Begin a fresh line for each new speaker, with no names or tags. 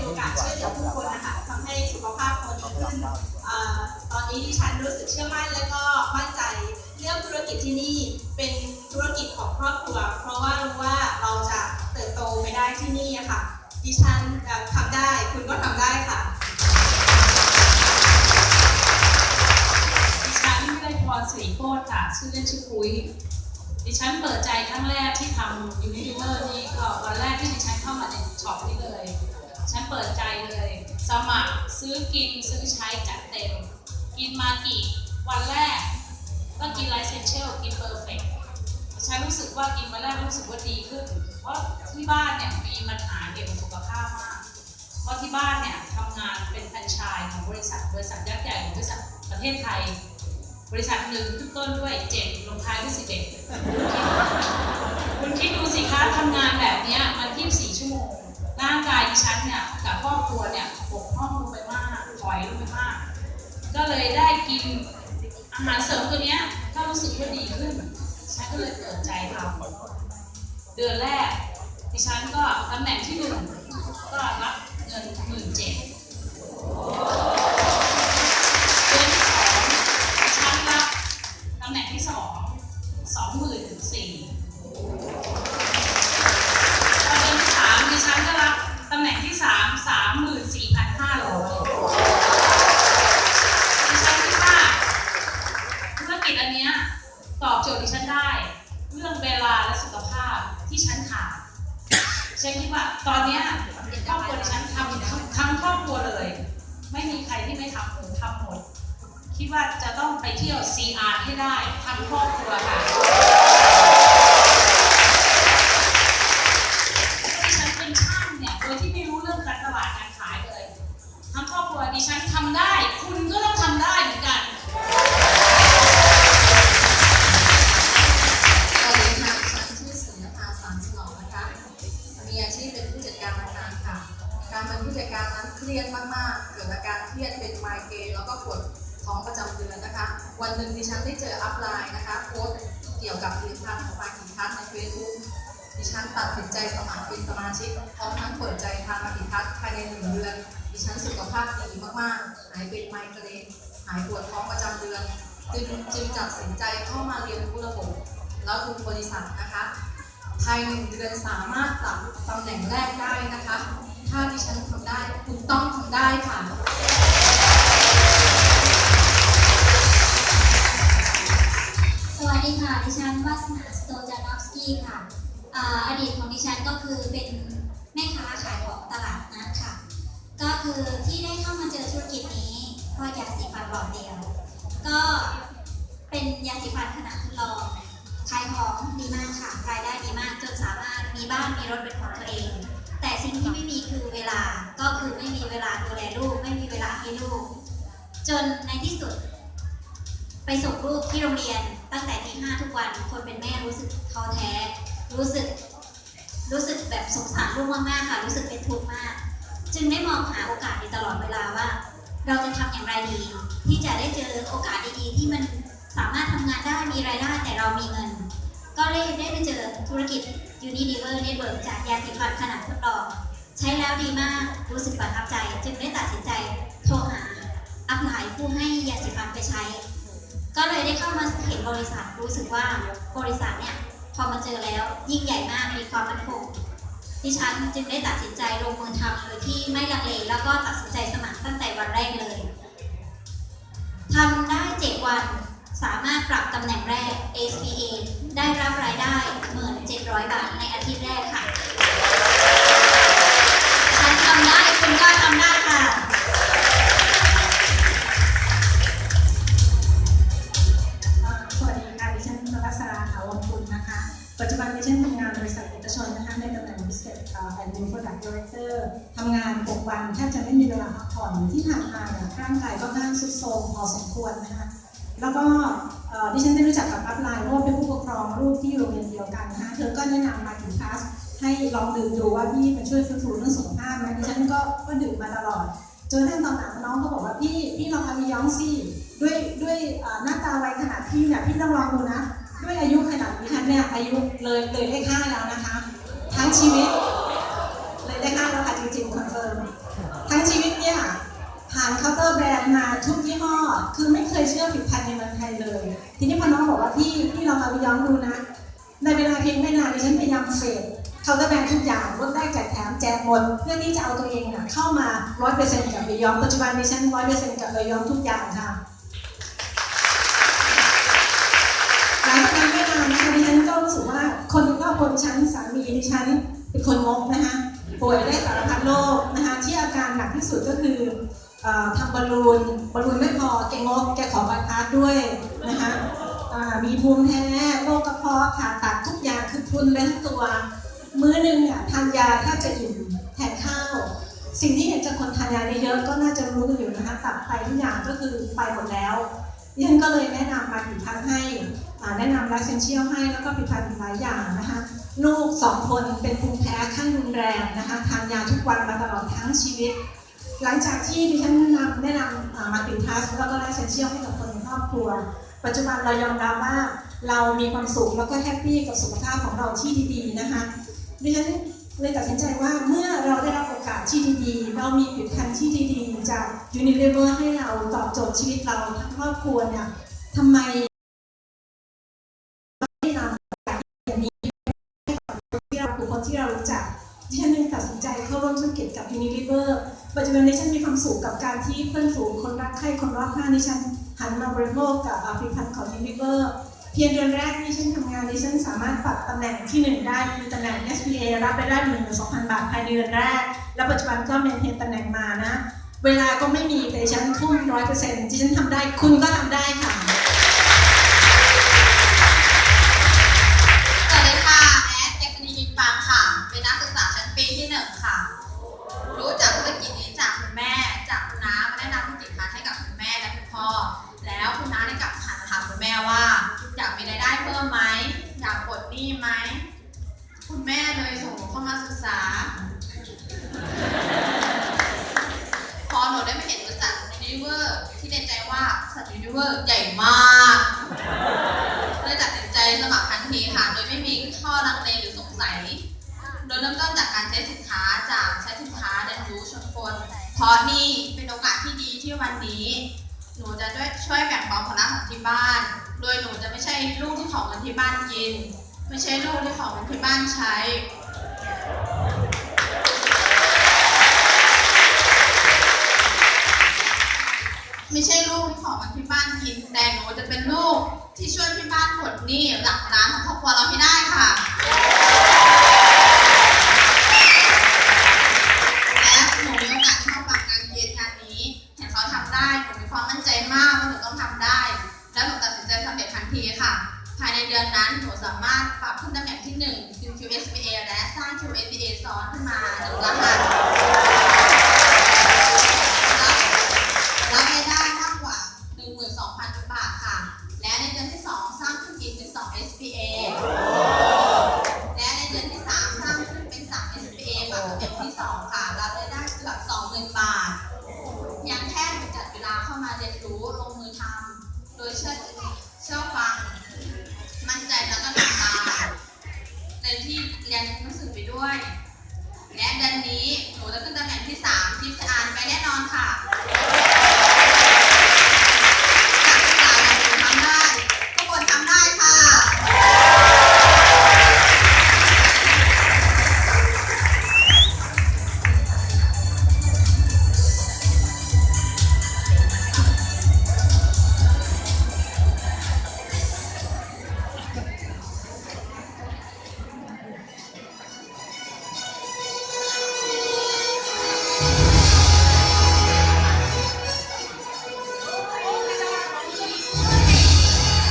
โอกาสช่วยเหลือผู้คนนะคะทำให้สุขภาพคนดีขึ้นตอนนี้ดิฉันรู้สึกเชื่อมั่นและก็มั่นใจเรื่องธุรกิจที่นี่เป็นธุรกิจของครอบครัว เพราะว่ารู้ว่าเราจะเติบโตไปได้ที่นี่ค่ะ ดิฉันทำได้คุณก็ทำได้ค่ะ
ดิฉันวิไลพรศรีโคตรค่ะชื่อเล่นชื่อปุ้ยดิฉันเปิดใจครั้งแรกที่ทำยูนิลิเวอร์นี่ก็วันแรกที่ดิฉันเข้ามาในช็อปนี้เลย ฉันเปิดใจเลย สมัครซื้อกินซื้อใช้จัดเต็ม กินมากี่วันแรก ก็กินไลเซนเชลกินเพอร์เฟกฉันรู้สึกว่ากินมาแรกรู้สึกว่าดีขึ้น เพราะที่บ้านเนี่ยมีปัญหาเกี่ยวกับสุขภาพมาก เพราะที่บ้านเนี่ยทำงานเป็นแฟรนไชส์ของบริษัทบริษัทยักษ์ใหญ่ของบริษัทประเทศไทย บริษัทหนึ่งขึ้นต้นด้วยเจ็ดลงท้ายด้วยสิบเอ็ดคุณคิดดูสิคะทำงานแบบเนี้ยมัน24ชั่วโมง ร่างกายดิฉันเนี่ยกับครอบครัวเนี่ยบกพร่องลงไปมากถอยลงไปมาก ก็เลยได้กินอาหารเสริมตัวเนี้ยก็รู้สึกว่าดีขึ้นฉันก็เลยเปิดใจทำเดือนแรกดิฉันก็ตำแหน่งที่หนึ่งก็รับเงินหมื่นเจ็ด ไม่มีใครที่ไม่ทำหมดทำหมด คิดว่าจะต้องไปเที่ยว CR ให้ได้ทั้งครอบครัวค่ะดิฉันเป็นช่างเนี่ย โดยที่ไม่รู้เรื่องการตลาดการขายเลย ทั้งครอบครัวดิฉันทำได้ คุณก็
วันหนึ่งดิฉันได้เจออัพไลน์นะคะโพสเกี่ยวกับผลิตภัณฑ์ของปากิพัฒน์ในเฟซบุ๊กดิฉันตัดสินใจสมัครเป็นสมาชิกพร้อมทั้งเปิดใจทานปากิพัฒน์ภายในหนึ่งเดือน ดิฉันสุขภาพดีมากๆ หายเป็นไมเกรนหายปวดท้องประจำเดือน จึงจึงตัดสินใจเข้ามาเรียนรู้ระบบแล้วทุกบริษัทนะคะภายในหนึ่งเดือนสามารถตัดตำแหน่งแรกได้นะคะ ถ้าดิฉันทำได้คุณต้องทำได้ค่ะ
วัสดีค่ะ ดิฉันวาสนาสโตจานอฟสกี้ค่ะอดีตของดิฉันก็คือเป็นแม่ค้าขายของตลาดนัดค่ะ ก็คือที่ได้เข้ามาเจอธุรกิจนี้เพราะยาสีฟันหลอดเดียว ก็เป็นยาสีฟันขนาดทดลองขายของดีมากค่ะรายได้ดีมากจนสามารถมีบ้านมีรถเป็นของตัวเอง แต่สิ่งที่ไม่มีคือเวลาก็คือไม่มีเวลาดูแลลูกไม่มีเวลาให้ลูก จนในที่สุด ไปส่งลูกที่โรงเรียน ตั้งแต่ตีห้าทุกวันคนเป็นแม่รู้สึกท้อแท้ รู้สึก รู้สึกแบบสงสารลูกมากๆค่ะ รู้สึกเป็นทุกข์มาก จึงได้มองหาโอกาสในตลอดเวลาว่า เราจะทำอย่างไรดี ที่จะได้เจอโอกาสดีๆ ที่มันสามารถทำงานได้มีรายได้แต่เรามีเงิน ก็เลยได้ไปเจอธุรกิจ Unilever Network จากยาสีฟันขนาดทดลองใช้แล้วดีมากรู้สึกประทับใจ จึงได้ตัดสินใจโทรหาอัพไลน์ผู้ให้ยาสีฟันไปใช้ ก็เลยได้เข้ามาเห็นบริษัทรู้สึกว่าบริษัทเนี่ยพอมาเจอแล้วยิ่งใหญ่มากมีความมั่นคงดิฉันจึงได้ตัดสินใจลงมือทำโดยที่ไม่ลังเลแล้วก็ตัดสินใจสมัครตั้งแต่วันแรกเลยทำได้ 7 วันสามารถปรับตำแหน่งแรก SPA ได้รับรายได้หมื่นเจ็ดร้อยบาทในอาทิตย์แรกค่ะ
ปัจจุบันดิฉันทำงานบริษัทเอกชนนะคะในตำแหน่ง Business แอนด์ New Product Director ทำงาน 6 วันแทบจะไม่มีเวลาพักผ่อนที่ผ่านมาเนี่ยร่างกายก็ค่อนข้างทรุดโทรมพอสมควรนะคะแล้วก็ดิฉันได้รู้จักกับอัพไลน์เพราะว่าเป็นผู้ปกครองลูกที่อยู่โรงเรียนเดียวกันนะคะเธอก็แนะนำมาถึงคลาสให้ลองดื่มดูว่าพี่มันช่วยฟื้นฟูเรื่องสุขภาพไหมดิฉันก็ก็ดื่มมาตลอดจนทั่งตอนหลังน้องก็บอกว่าพี่พี่ลองเอาไปย้องสิด้วยด้วยหน้าตาวัยขนาดพี่เนี่ยพี่ต้องลองดูนะ อายุขนาดนี้คะเนี่ยอายุเลยเลยได้ค่าแล้วนะคะ ทั้งชีวิต เลยได้ค่าแล้วค่ะจริงๆคอนเฟิร์มทั้งชีวิตเนี่ยผ่านเคาน์เตอร์แบรนด์มาทุกยี่ห้อ คือไม่เคยเชื่อผิดพันในเมืองไทยเลย ทีนี้พอน้องบอกว่าพี่พี่เรามาย้อนดูนะ ในเวลาเพียงไม่นานดิฉันพยายามเฟดเคาน์เตอร์แบรนด์ทุกอย่างลดได้แจกแถมแจกหมดเพื่อที่จะเอาตัวเองเข้ามาร้อยเปอร์เซ็นต์กับไปย้อมปัจจุบันดิฉันร้อยเปอร์เซ็นต์กับไปย้อมทุกอย่างค่ะ คนในครอบครัวดิฉันสามีดิฉันเป็นคนงกนะคะป่วยได้สารพัดโรคนะคะที่อาการหนักที่สุดก็คืออทำบอลลูนบอลลูนไม่พอแกงกแกขอบายพาสด้วยนะคะมีภูมิแพ้โรคกระเพาะผ่าตัดทุกอย่างคือพรุนไปทั้งตัว มื้อหนึงเนี่ยทานยาแทบจะอิ่มแทนข้าว สิ่งที่เห็นจากคนทานยาได้เยอะก็น่าจะรู้กันอยู่นะคะตับไตทุกอย่างก็คือไปหมดแล้วดิฉันก็เลยแนะนำมาผิดพันให้แนะนำรักเซนเชียลให้แล้วก็ผลิตภัณฑ์หลายอย่างนะคะ ลูกสองคนเป็นภูมิแพ้ขั้นรุนแรงนะคะทานยาทุกวันมาตลอดทั้งชีวิต หลังจากที่ดิฉันนำแนะนำมาติทัสแล้วก็รักเซนเชียลให้กับคนในครอบครัว ปัจจุบันเรายอมรับว่าเรามีความสุขแล้วก็แฮปปี้กับสุขภาพของเราที่ดี ๆ นะคะดิฉันเลยตัดสินใจว่าเมื่อเราได้รับโอกาสที่ดีๆ เรามีผลิตภัณฑ์ที่ดีๆ จาก Unilever ให้เราตอบโจทย์ชีวิตเราทั้งครอบครัวเนี่ยทำไม ราบุคคลที่เรารู้จักดิฉันจึงตัดสินใจเข้าร่วมธุรกิจกับ Unilever ปัจจุบันดิฉันมีความสุขกับการที่เพื่อนฝูงคนรักใคร่คนรอบข้างดิฉันหันมาบริโภคกับผลิตภัณฑ์ของ Unilever เพียงเดือนแรกที่ฉันทำงานดิฉันสามารถปรับตำแหน่งที่หนึ่งได้คือตำแหน่ง SPA รับไปได้หนึ่งหมื่นสองพันบาทภายในเดือนแรก และปัจจุบันก็เมนเทนตำแหน่งมานะ เวลาก็ไม่มีแต่ฉันทุ่มร้อยเปอร์เซ็นต์ดิฉันทำได้คุณก็ทำได้ค่ะ
ที่ในใจว่าบริษัทยูนิเวอร์ใหญ่มากเลยตัดสินใจสมัครทันทีค่ะ โดยไม่มีข้อลังเลหรือสงสัย โดยเริ่มต้นจากการใช้สินค้าจากใช้สินค้าเรียนรู้ชนคนเพราะนี่เป็นโอกาสที่ดีที่วันนี้ หนูจะด้วยช่วยแบ่งเบาภาระของที่บ้าน โดยหนูจะไม่ใช่ลูกที่ของเงินที่บ้านกิน ไม่ใช่ลูกที่ของเงินที่บ้านใช้ ไม่ใช่ลูกที่ขอมาที่บ้านกิน แต่หนูจะเป็นลูกที่ช่วยที่บ้านปลดหนี้หลักล้านของครอบครัวเราให้ได้ค่ะ สองที่2ค่ะรับรายได้เกือบ20,000บาท ยังแค่จัดเวลาเข้ามาเรียนรู้ลงมือทำโดยเชื่อเชื่อฟัง มั่นใจแล้วก็ทำตามในที่เรียนรู้สึกไปด้วย และเดือนนี้หนูจะขึ้นตำแหน่งที่3ที่จะอ่านไปแน่นอนค่ะ